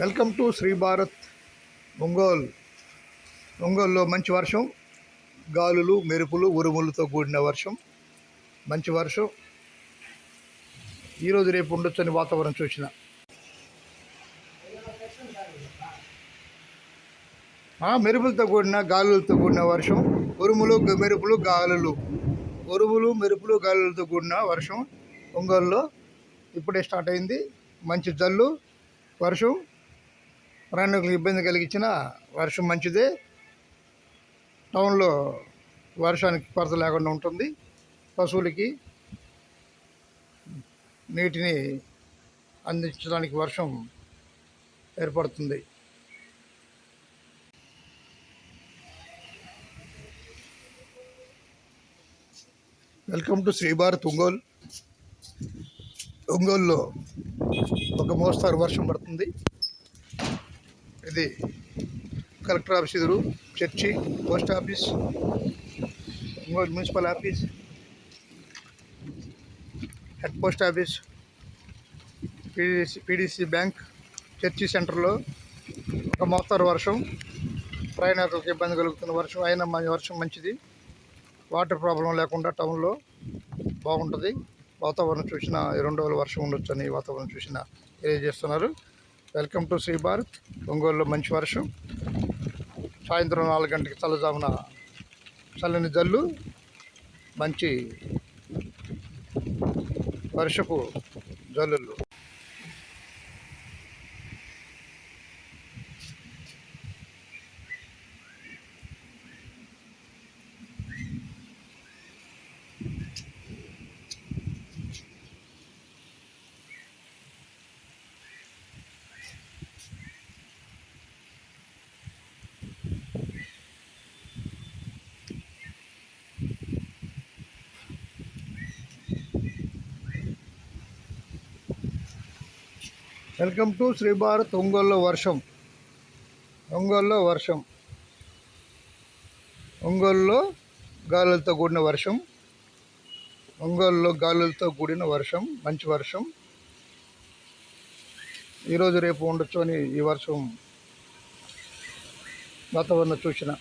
Welcome to Shri Bharat Ongole. ఒంగోలులో మంచి వర్షం గాలులు మెరుపులు ఉరుములతో కూడిన వర్షం. మంచి వర్షం. ఈరోజు రేపు ఉండొచ్చని వాతావరణం చూసిన. మెరుపులతో కూడిన గాలులతో కూడిన వర్షం ఉరుములు మెరుపులు గాలులు. ఉరుములు మెరుపులు గాలులతో కూడిన వర్షం ఒంగోలులో ఇప్పుడే స్టార్ట్ అయింది. మంచి జల్లు వర్షం. ప్రయాణికులకు ఇబ్బంది కలిగించిన వర్షం మంచిదే. టౌన్లో వర్షానికి కొరత లేకుండా ఉంటుంది. పశువులకి నీటిని అందించడానికి వర్షం ఏర్పడుతుంది. Welcome to Sribharat Ongole Ongole. ఒంగోలులో ఒక మోస్తారు వర్షం పడుతుంది. ఇది కలెక్టర్ ఆఫీస్ ఎదురు చర్చి పోస్ట్ ఆఫీస్ ఇంకోటి municipal office head post office PDC PDC bank church సెంటర్లో ఒక మోస్తారు వర్షం ప్రయాణికులకు ఇబ్బంది కలుగుతున్న వర్షం అయినా మన వర్షం మంచిది. వాటర్ ప్రాబ్లం లేకుండా టౌన్లో బాగుంటుంది. వాతావరణం చూసిన రెండు రోజులు వర్షం ఉండొచ్చని వాతావరణం చూసిన తెలియజేస్తున్నారు. Welcome to Shri Bharat. ఒంగోలులో మంచి వర్షం. సాయంత్రం నాలుగు గంటకి చల్లజామున చల్లని జల్లు మంచి వర్షపు జల్లులు. వెల్కమ్ టు శ్రీ భారత్ ఒంగోల్లో వర్షం. ఒంగోల్లో వర్షం. ఒంగోల్లో గాలులతో కూడిన వర్షం. ఒంగోల్లో గాలులతో కూడిన వర్షం. మంచి వర్షం. ఈరోజు రేపు ఉండొచ్చు అని ఈ వర్షం వాతావరణం సూచన